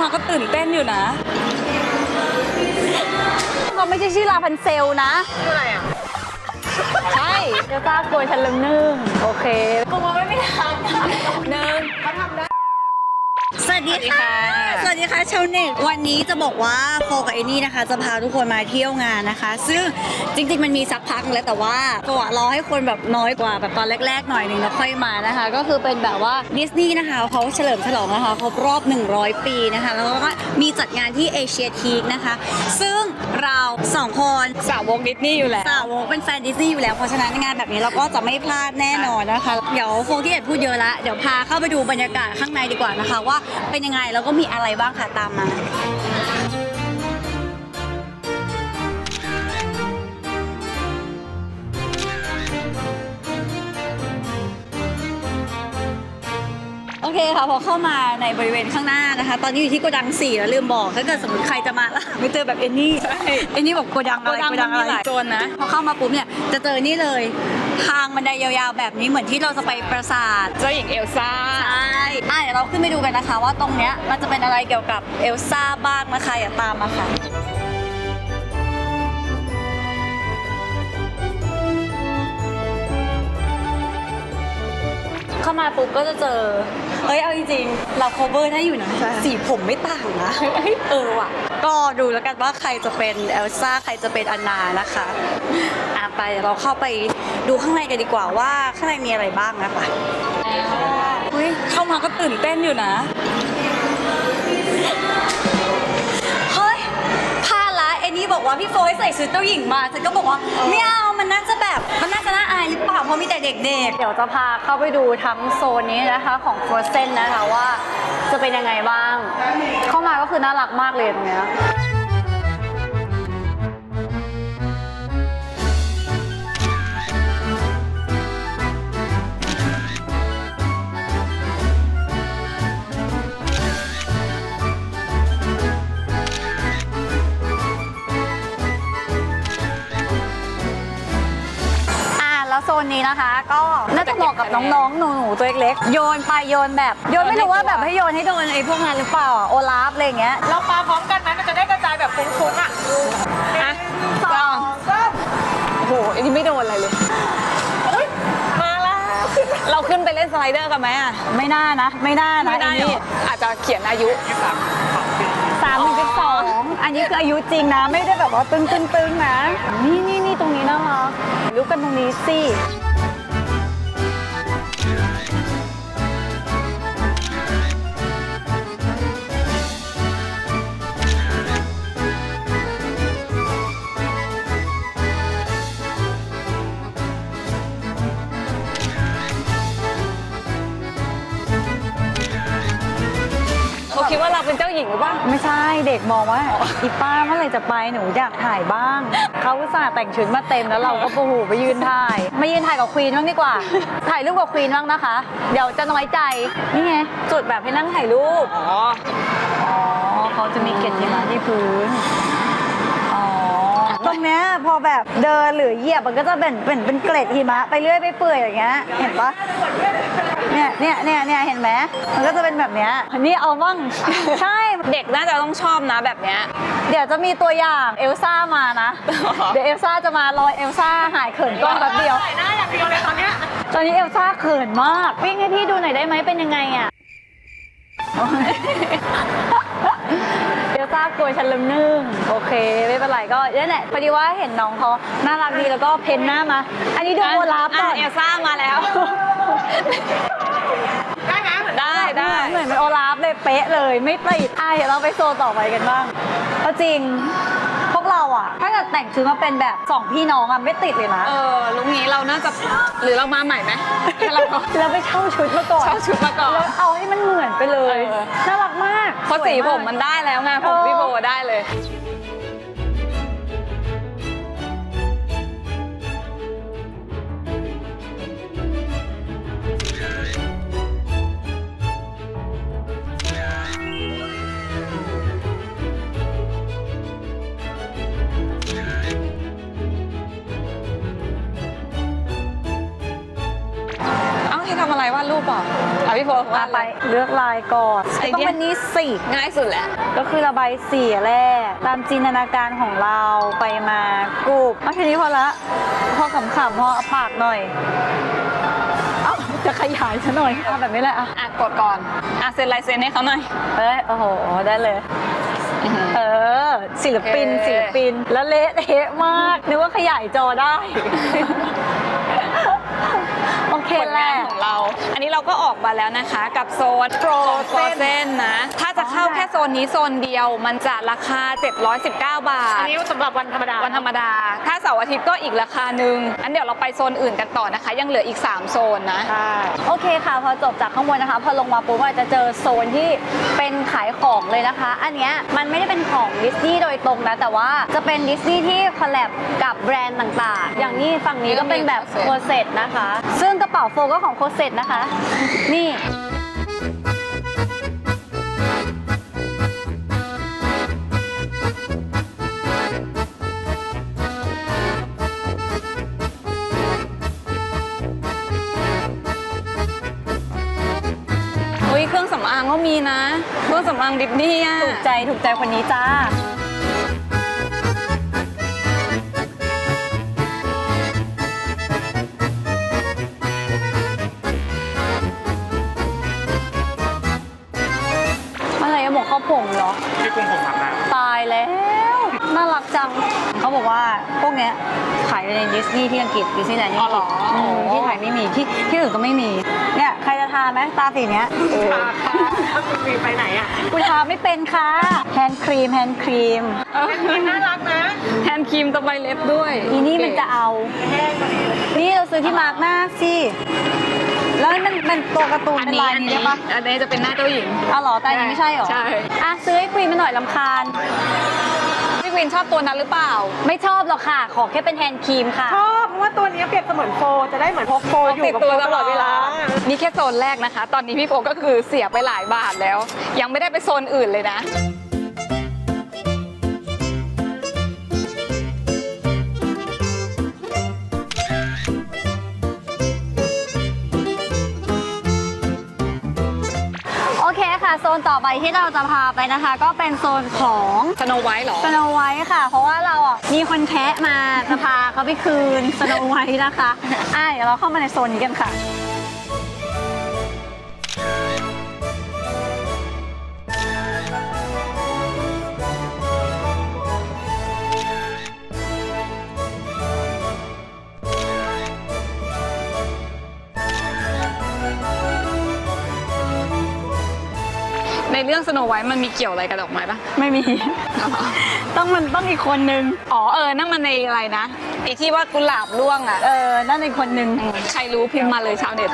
มาก็ตื่นเต้นอยู่นะเขาไม่ใช่ชื่อลาพันเซลนะคืออะไรอะ ใช่เดี๋ยวจ้ากลัวฉันละนึ่งโอเคกูมาไม่ไม่ทางหนึ่งส วัสดีค่ะ สวัสดีค่ะชาวเน็ตวันนี้จะบอกว่าโฟกับเอนี่นะคะ จะพาทุกคนมาเที่ยวงานนะคะ ซึ่งจริงๆมันมีสักพักแล้วแต่ว่าโฟอะรอให้คนแบบน้อยกว่าแบบตอนแรก ๆ หน่อยหนึ่งแล้วค่อยมานะคะ ก็คือเป็นแบบว่าดิสนีย์นะคะเขาเฉลิมฉลองนะคะครบรอบ 100 ปีนะคะ แล้วก็มีจัดงานที่เอเชียทีกนะคะ ซึ่งเราสองคนสาวกดิสนีย์อยู่แล้วสาวกเป็นแฟนดิสนีย์อยู่แล้วเพราะฉะนั้นงานแบบนี้เราก็จะไม่พลาดแน่นอนนะคะ เดี๋ยวโฟกี้เอ็ดพูดเยอะละเดี๋ยวพาเข้าไปดูบรรยากาศข้างในดีกว่านะคะว่าเป็นยังไงแล้วก็มีอะไรบ้างค่ะตามมา โอเคค่ะพอเข้ามาในบริเวณข้างหน้านะคะ ตอนนี้อยู่ที่โกดังสี่แล้วลืมบอกถ้าเกิดสมมติใครจะมาแล้วหาไม่เจอแบบเอนนี่ใช่เอนนี่บอกโกดังอะไรโกดังมันมีหลายโซนนะ พอเข้ามาปุ๊บเนี่ยจะเจอนี่เลย ทางบันไดยาวๆแบบนี้เหมือนที่เราจะไปปราสาทเจ้าหญิงเอลซ่า ใช่อะเดี๋ยวเราขึ้นไปดูกันนะคะ ว่าตรงเนี้ยมันจะเป็นอะไรเกี่ยวกับเอลซ่าบ้างนะคะอย่าตามมาค่ะ เข้ามาปุ๊บก็จะเจอ เฮ้ยเอาจริงๆเรา cover ได้อยู่นะใช่ สีผมไม่ต่างนะเออว่ะ ก็ดูแล้วกันว่าใครจะเป็นเอลซ่าใครจะเป็นอันนานะคะอะไปเดี๋ยวเราเข้าไปดูข้างในกันดีกว่าว่าข้างในมีอะไรบ้างนะคะอุ้ยเข้ามาก็ตื่นเต้นอยู่นะ นี่บอกว่าพี่โฟยใส่ชุดเจ้าหญิงมาฉันก็บอกว่าไม่เอามันน่าจะแบบมันน่าจะน่าอายหรือเปล่าเพราะมีแต่เด็กๆ เดี๋ยวจะพาเข้าไปดูทั้งโซนนี้นะคะของ Frozen นะคะว่าจะเป็นยังไงบ้าง เข้ามาก็คือน่ารักมากเลยตรงเนี้ย น้องๆ หนูๆ ตัวเล็กๆ โยนไปโยนแบบ โยนไม่รู้ว่าแบบให้โยนให้โดนไอ้พวกนั้นหรือเปล่าโอลาฟอะไรอย่างเงี้ยเราปาพร้อมกันไหมมันจะได้กระจายแบบฟุ้งๆอะนะสองโอ้โหอันนี้ไม่โดนอะไรเลยอุ๊ยมาแล้วเราขึ้นไปเล่นสไลเดอร์กันไหมอะไม่น่านะ ไม่น่านะไม่ได้อ้หรนี่ออาจจะเขียนอายุ สามถึงสิบสองอันนี้คืออายุจริงนะ ไม่ได้แบบว่าตึงตึงตึงๆๆนะ นี่นี่นี่ตรงนี้น่ารักถ่ายรูปกันตรงนี้สิ หญิงหรือเปล่า ไม่ใช่เด็กมองว่าอีป้าเมื่อไหร่จะไปหนูอยากถ่ายบ้าง เขาอุตส่าห์แต่งชุดมาเต็มแล้วเราก็โอ้โหไปยืนถ่ายมายืนถ่ายกับควีนบ้างดีกว่า ถ่ายรูปกับควีนบ้างนะคะ เดี๋ยวจะน้อยใจนี่ไงจุดแบบให้นั่งถ่ายรูปอ๋ออ๋อเขาจะมีเกล็ดหิมะที่พื้นอ๋อตรงเนี้ยพอแบบเดินหรือเหยียบมันก็จะเป็นเป็นเป็นเกล็ดหิมะไปเรื่อยไปเปื่อยอย่างเงี้ยเห็นปะ เนี่ยเนี่ยเนี่ยเนี่ยเห็นไหมมันก็จะเป็นแบบเนี้ยนี่เอาบ้าง ใช่ เด็กน่าจะต้องชอบนะแบบเนี้ย เดี๋ยวจะมีตัวอย่างเอลซ่ามานะ เดี๋ยวเอลซ่าจะมารอเอลซ่าหายเขินกล้องแป๊บเดียว หน้าอย่างเดียวเลยตอนเนี้ย ตอนนี้เอลซ่าเขินมาก วิ่งให้พี่ดูหน่อยได้ไหมเป็นยังไงอะเอลซ่ากลัวฉันละนึ่งโอเค ไม่เป็นไรก็นี่นแหละพอดีว่าเห็นน้องเขาน่ารักดีแล้วก็เพ้นหน้ามา อันนี้ดูโอลาฟก่อน เอลซ่ามาแล้ว ได้ไหมได้ได้เหมือนเป็นโอลาฟเลยเป๊ะเลยไม่ติดอะเดี๋ยวเราไปโซนต่อไปกันบ้างเอาจริง พวกเราอะถ้าเกิดแต่งชุดมาเป็นแบบสองพี่น้องอะไม่ติดเลยนะ เออลุงนี้เราน่าจะหรือเรามาใหม่ไหมให้เราแล้วไปเช่าชุดมาก่อนเช่าชุดมาก่อนแล้วเอาให้มันเหมือนไปเลย เออ น่ารักมากเพราะสีสวยผกมมันได้แล้วไงผมเออพี่โบได้เลย เอ้าให้ทำอะไรวาดรูปเปล่ะเอาพี่โฟมาว่าไปเลือกลายก่อนไอเดีย ต้องเป็นนี้สิ ง่ายสุดแหละ ก็คือระบายสีแรกตามจินตนาการของเราไปมากรุบเอาแค่นี้พอละ พอขำๆพอเอาปากหน่อย เอ้าจะขยายซะหน่อยเอาแบบนี้แหละอะอะกดก่อน อะเซ็นลายเซ็นให้เขาหน่อยเอ้ยโอ้โห ได้เลยเออ ศิลปินโอเค ศิลปินแล้วเละเทะมากนึกว่าขยายจอได้โอ เคผลแหงาละนของเรา อันนี้เราก็ออกมาแล้วนะคะ กับโซน Frozen โฟเซนนะ ถ้าจะเข้าแค่โซนนี้โซนเดียว มันจะราคา 719 บาท อันนี้สำหรับวันธรรมดา วันธรรมดา ถ้าเสาร์อาทิตย์ก็อีกราคาหนึ่งอันเดี๋ยวเราไปโซนอื่นกันต่อนะคะ ยังเหลืออีก 3 โซนนะใช่โอเคค่ะ พอจบจากข้างบนนะคะ พอลงมาปุ๊บก็จะเจอโซนที่เป็นขายของเลยนะคะ อันเนี้ยมันไม่ได้เป็นของดิสนีย์โดยตรงนะ แต่ว่าจะเป็นดิสนีย์ที่คอลแลบกับแบรนด์ต่างๆ อย่างนี้ฝั่งนี้ก็เป็นแบบโคเซตนะคะ ซึ่งกระเป๋าโฟก็ของโคเซตนะคะ นี่เครื่องสำอางก็มีนะ เครื่องสำอางดิสนีย์อะถูกใจถูกใจคนนี้จ้า น่ารักจัง เขาบอกว่าพวกเนี้ยขายในดิสนีย์ที่อังกฤษดิสนีย์แลนด์ที่อ๋อัองเหรกฤอษอืมที่ไทยไม่มีที่ที่อื่นก็ไม่มีเนี่ยใครจะทาไหมตาสีเนี้ยำค่ะถ้าคุณมีไปไหนอะกูทาไม่เป็นค่ะแฮนด์ครีมแฮนด์ครีมมันน่ารักนะแฮนด์ครีมตะไบเล็บด้วยอีนี่มันจะเอานี่เราซื้อที่มาร์กหน้าสิแล้วมันเป็นตัวการ์ตูนอันเป็นนี้ลายอันนี้นี้ได้ปะอันนี้จะเป็นหน้าเจ้าหญิงอ้าวเหรอแต่อันนี้ไม่ใช่เหรอใช่ อะซื้อให้ครีมมาหน่อยลำคาญพี่ก วินชอบตัวนั้นหรือเปล่า ไม่ชอบหรอกค่ะ ขอแค่เป็นแฮนด์ครีมค่ะ ชอบเพราะว่าตัวนี้เปรียบเสมือนโฟจะได้เหมือนพกโฟอยู่ติดกับตัวโฟตตลลออดดเวเวลาลา นี่แค่โซนแรกนะคะ ตอนนี้พี่โฟก็คือเสียไปหลายบาทแล้ว ยังไม่ได้ไปโซนอื่นเลยนะ คค่ะ โซนต่อไปที่เราจะพาไปนะคะ ก็เป็นโซนของสโนไวท์เหรอสโนไวท์ค่ะ เพราะว่าเราอะมีคนแคะมาจะพาเขาไปคืนสโนไวท์นะคะอะเดี๋ยวเราเข้ามาในโซนนี้กันค่ะ ในเรื่องสโนไวท์มันมีเกี่ยวอะไรกับดอกไม้ปะไม่มี ต้องมันต้องอีกคนนึง อ๋อเออนั่นมันในอะไรนะ ไอที่ว่ากุหลาบร่วงอะ เออ นั่นอีกคนนึงใครรู้พิมพ์มาเลยชาวเน็ต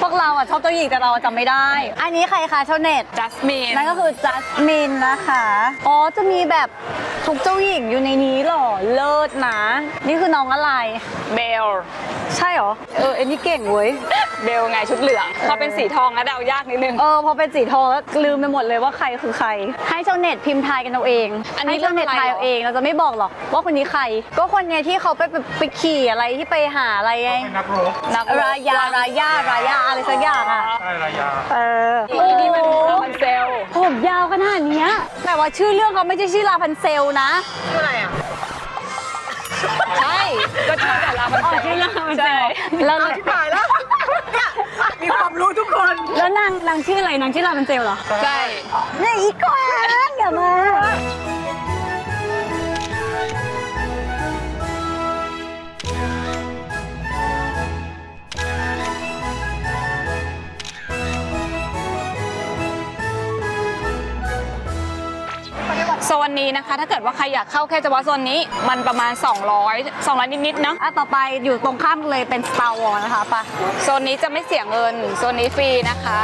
พวกเราอะชอบเจ้าหญิงแต่เราจำไม่ได้ อันนี้ใครคะชาวเน็ต จัสมินนั่นก็คือจัสมินนะคะ อ๋อ จะมีแบบทุกเจ้าหญิงอยู่ในนี้เหรอ เลิศนะ นี่คือน้องอะไร เบล ใช่เหรอ เออ เอ็นนี่เก่งเว้ย เบลไงชุดเหลืองพอเป็นสีทองแล้วเดายากนิดนึง เออ พอเป็นสีทองแล้วลืมไปหมดเลยว่าใครคือใคร ให้ชาวเน็ตพิมพ์ทายกันเอาเอง อันนี้ให้ชาวเน็ตเรื่องอะไรทายเอาเอง เราจะไม่บอกหรอกว่าคนนี้ใคร ก็คนเนี้ยที่เขาไปไปไปขี่อะไรที่ไปหาอะไรไงเป็นนักรบนักรายารายารายาอะไรสักอย่างอะใช่ระยาเออโอ้นี่มันลาพันเซลผมยาวขนาดเนี้ยแต่ว่าชื่อเรื่องเขาไม่ใช่ชื่อลาพันเซลนะชื่ออะไรอะใช่ก็ชื่อแต่ลาพันเซลอ๋อชื่อลาพันเซลใช่แล้วเอาที่ถ่ายแล้วเนี่ยมีความรู้ทุกคน แล้วนางนางชื่ออะไรนางชื่อลาพันเซลเหรอใช่เนี่ยอีกกวางอย่ามา ซนนี้นะคะ ถ้าเกิดว่าใครอยากเข้าแค่เฉพาะโซนนี้มันประมาณ 200 200 นิดๆเนาะอะต่อไปอยู่ตรงข้ามเลยเป็น Star Wars นะคะปะโซนนี้จะไม่เสียเงินโซนนี้ฟรีนะคะ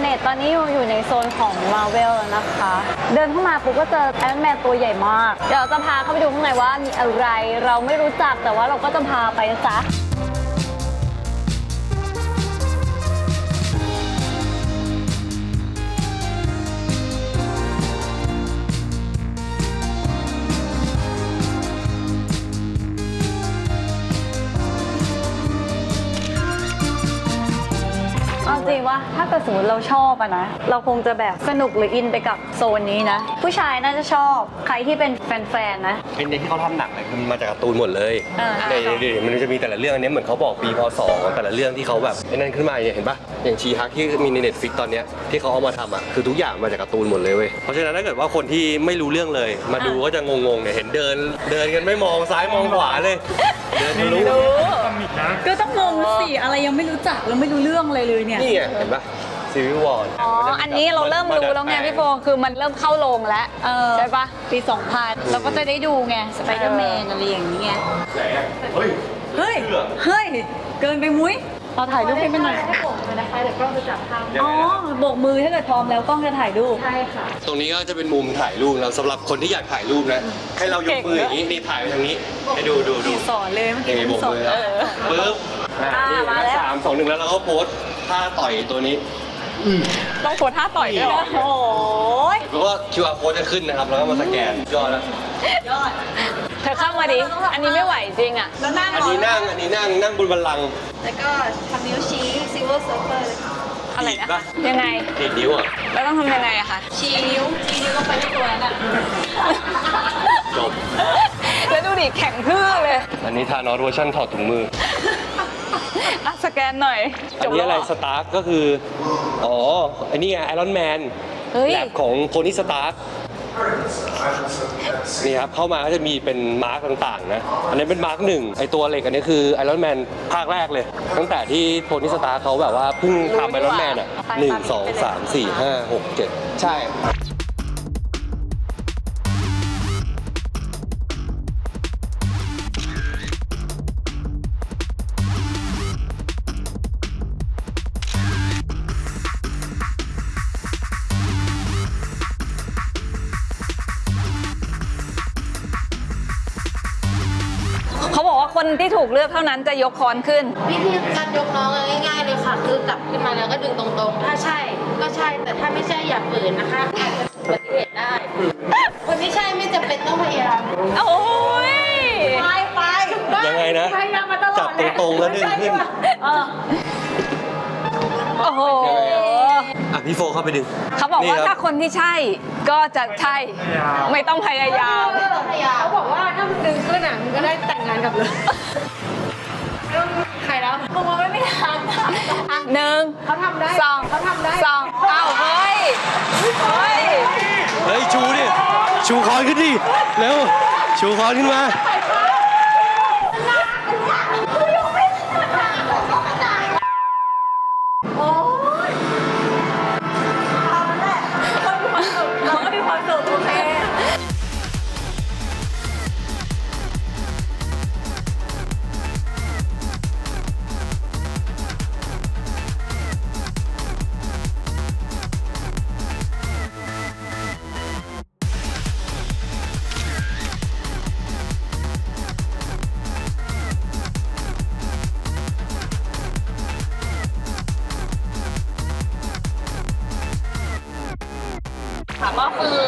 เน็ตตอนนี้อยู่อยู่ในโซนของ Marvel แล้วนะคะ เดินเข้ามาปุ๊บก็เจอไอรอนแมนตัวใหญ่มาก เดี๋ยวจะพาเข้าไปดูข้างในว่ามีอะไรเราไม่รู้จักแต่ว่าเราก็จะพาไปนะจ๊ะ ว่าถ้าเกิดสมมติเราชอบอะนะ เราคงจะแบบสนุกหรืออินไปกับโซนนี้นะ ผู้ชายน่าจะชอบใครที่เป็นแฟนๆนะ เป็นในที่เขาทำหนังเลยคือมันมาจากการ์ตูนหมดเลยเออ ในเดี๋ยวมันจะมีแต่ละเรื่องอันเนี้ยเหมือนเขาบอกปีพศแต่ละเรื่องที่เขาแบบไอ้นั่นขึ้นมาเนี่ยเห็นปะอย่างชีฮักที่มีในเน็ตฟิกตอนเนี้ยที่เขาเอามาทำอะคือทุกอย่างมาจากการ์ตูนหมดเลยเว้ยเพราะฉะนั้นถ้าเกิดว่าคนที่ไม่รู้เรื่องเลย มาดูก็จะงงๆเนี่ยเห็นเดิน เดินกันไม่มองซ้ายมองขวาเลย เดินทะลุ ก็ต้องงงสิอะไรยังไม่รู้จักแล้วไม่รู้เรื่องอะไรเลยเนี่ย นี่ไงเห็นปะซีวิววอร์อ๋อ อันนี้เราเริ่มรู้แล้วไงพี่โฟคือมันเริ่มเข้าโรงแล้วเออใช่ปะปี 2000 เราก็จะได้ดูไงสไปเดอร์แมนอะไรอย่างนี้ไงเฮ้ย เฮ้ย เฮ้ย เกินไปมุ้ยเราถ่ายรูปให้มันหน่อยให้ผมเลยนะคะเดี๋ยวกล้องจะจับภาพยังอ๋อไงนะโบกมือถ้าเกิดพร้อมแล้วกล้องจะถ่ายรูป ใช่ค่ะ ตรงนี้ก็จะเป็นมุมถ่ายรูปแล้วสำหรับคนที่อยากถ่ายรูปนะ ให้เรายกมืออย่างนี้ นี่ถ่ายไปทางนี้ ให้ดูดูดูสอนเลยเมื่อยักี้งไงโบกสอนมือแล้วปึ๊บอะอ่านี่มาแล้วสามสองหนึ่งแล้วเราก็โพส ท่าต่อยตัวนี้ต้องโพสท่าต่อยด้วยเหรอโอ้ยแล้วก็ QR code จะขึ้นนะครับ แล้วก็มาสแกนยอดแล้วยอด เธอเข้ามาดิ อันนี้ไม่ไหวจริงอะ แล้วนั่งอันนี้นั่ง อันนี้นั่ง นั่งบนบัลลังก์แล้วก็ทำนิ้วชี้ซิลเวอร์เซิร์ฟเฟอร์เลยค่ะอะไรดีดนะปะยังไงดีดนิ้วอะ แล้วต้องทำยังไงอะคะ ชี้นิ้ว ชี้นิ้วลงไปที่ตัวนั้นอะจบ แล้วดูดิแข็งทื่อเลย อันนี้ทานอสเวอร์ชันถอดถุงมือ อะสแกนหน่อยอันนี้อะไรแล้วเหสตาร์กก็คือ อ๋ออันนี้ไงไอรอนแมนเฮ้ย แลบของโทนี่สตาร์กนี่ครับเข้ามาก็จะมีเป็นมาร์กต่างๆนะอันนี้เป็นมาร์กหนึ่งไอตัวเหล็กอันนี้คือไอรอนแมนภาคแรกเลย ตั้งแต่ที่โทนี่สตาร์กเขาแบบว่าเพิ่งทำไอรอนแมนอะหนึ่งสองสามสี่ห้าหกเจ็ดใช่ คนที่ถูกเลือกเท่านั้นจะยกค้อนขึ้น วิธีการยกน้องง่ายๆเลยค่ะ คือกลับขึ้นมาแล้วก็ดึงตรงๆ ถ้าใช่ก็ใช่แต่ถ้าไม่ใช่อย่าฝืนนะคะอาจจะอุบัติเหตุได้คนที่ใช่ไม่จำเป็นต้องพยายามโอ้ยไปไปยังไงนะ พยายามมาตลอดจับตรงๆแล้วดึงขึ้นเออโอ้โหอะ พี่โฟเข้าไปดึงเขาบอกว่านี่ครับถ้าคนที่ใช่ก็จะใช่ไม่ต้องพยายามไม่ต้องพยายาม เขาบอกว่าถ้ามึงดึงขึ้นอะมึงก็ได้แต่งงานกับเลยใครแล้วผมว่าไม่มีทางอะหนึ่งเขาทำได้สองเขาทำได้สองเอ้าเฮ้ย เฮ้ย เฮ้ย ชูดิ ชูคอนขึ้นดิ เร็ว ชูคอนขึ้นมาเรา ค่ะก็คือ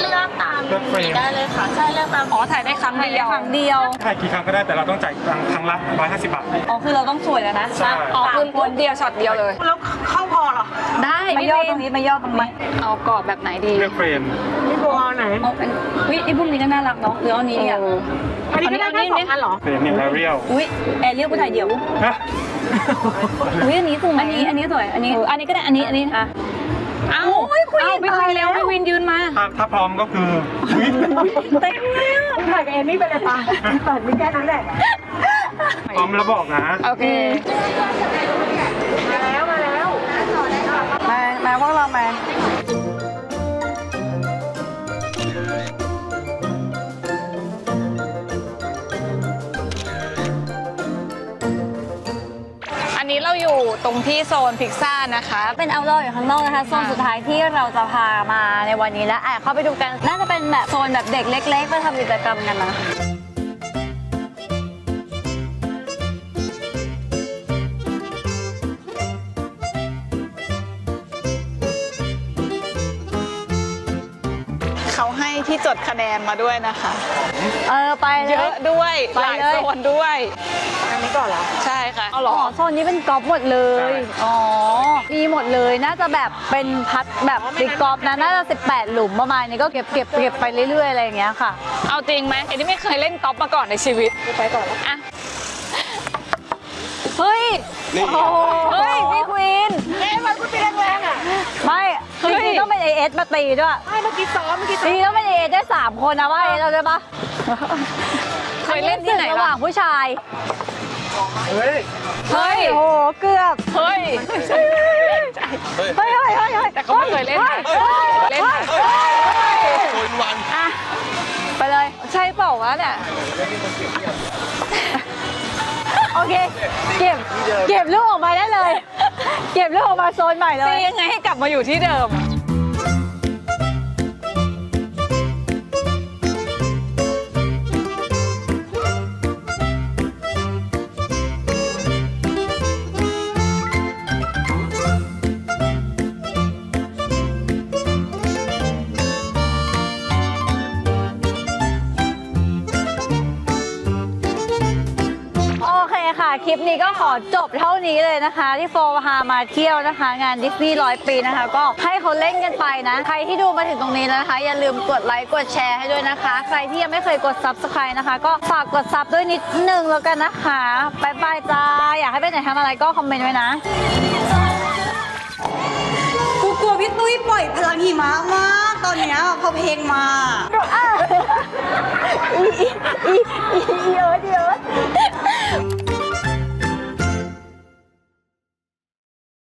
เลือกตามนี้ได้เลยค่ะใช่เลือกตามอ๋อถ่ายได้ครั้งเดียวครั้งเดียว ถ่ายกี่ครั้งก็ได้แต่เราต้องจ่ายตังค์ครั้งละ150 บาท อ๋อคือเราต้องสวยแล้วนะใช่ อ๋อคือคนเดียวช็อตเดียวเลย แล้วเข้าพอเหรอได้มาพี่ย่อฟิตล์รมงนี้มาย่อตรงนี้เอากรอบแบบไหนดีเลือกเฟรม พี่โบเอาไหนเอาเป็นวิไอ้พวกนี้ก็น่ารักเนาะหรือเอาอันนี้เนี่ย อันนี้ก็ได้แค่สองอันเหรอเฟรมเนี่ยแอเรียลอุ้ยแอร์เรียกผู้ถ่ายเดี่ยว ฮะอุ้ยอันนี้สวยอันนี้อันนี้สวยอันนี้อันนี้ก็ได้อันนี้อันนี้อะ เอ้าโอ้ยคุณเอ้าพี่ตายวินเร็วแล้วพี่วินยืนมาถ้าถ้าพร้อมก็คืออุ๊ยเต็มเลยอะถ่ายกับเอมี่ไปเลยปะเปิดมีแค่นั้นแหละพร้อมแล้วบอกนะโอเคมาแล้วมาแล้วมามาพวกเรามา อยู่ตรงที่โซนพิซซ่านะคะ เป็นเอาท์ดอร์อยู่ข้างนอกนะคะโซนสุดท้ายที่เราจะพามาในวันนี้แล้วอะเข้าไปดูกัน น่าจะเป็นแบบโซนแบบเด็กเล็กๆไปทำกิจกรรมกันนะเขาให้ที่จดคะแนนมาด้วยนะคะ เออไปเลเยย อะด้วยไปหลายเลย โซนด้วย ไปนนี้ก่อนเหรอ ใช่ค่ะเอาหรอ๋ออโซนนี้เป็นกอล์ฟหมดเลย อ๋อ มีหมดเลย น่าจะแบบเป็นพัดแบบติดกอล์ฟนะ น่าจะ 18 หลุมประมาณนี้ก็เก็บเก็บเก็บไปเรื่อยๆ อะไรอย่างเงี้ยค่ะ เอาจริงไหมเอ็นนี่ไม่เคยเล่นกอล์ฟมาก่อนในชีวิต ไปก่อนแล้วอะ เฮ้ย นี่โอ้โหเฮ้ยพี่ควีน เอ๊ะมันก็ตีแรงๆอะไม่เฮ้จย ริงๆต้องเป็น AS มาตีด้วยไม่เมื่อกี้ซ้อมเมื่อกี้จซ้อมริงๆต้องเป็น AS ได้3คนนะว่า AS เราได้ปะเคยเล่นที่ไหนอัระหล่ะ ว่างผู้ชาย เฮ้ย เฮ้ย โอ้โห เกือบ เฮ้ย เฮ้ย เฮ้ยเฮ้ยเฮ้ยเฮ้ยแต่เขาไม่เคยเล่นนะฮ้ฮ้ยเล่นนะฮ้ยโคนวันอะไปเลย ใช่เปล่าวะเนี่ย โอเค เก็บ เก็บลูกออกมาได้เลย เก็บลูกออกมาโซนใหม่เลตียยังไงให้กลับมาอยู่ที่เดิม ปนี้ก็ขอจบเท่านี้เลยนะคะ ที่โฟร์พามาเที่ยวนะคะ งานดิสนีย์ร้อยปีนะคะ ก็ให้เขาเล่นกันไปนะ ใครที่ดูมาถึงตรงนี้แล้วนะคะ อย่าลืมกดไลค์กดแชร์ให้ด้วยนะคะ ใครที่ยังไม่เคยกด subscribe นะคะ ก็ฝากกดซับด้วยนิดนึงแล้วกันนะคะบายบายจ้าอยากให้ไปไหนทำอะไรก็คอมเมนต์ไว้นะกูกลัวพี่ตุ้ยปล่อยพลังหิมะมากตอนเนี้ยพอเพลงมา อีอีอีอีเอิร์ดเอิร์ด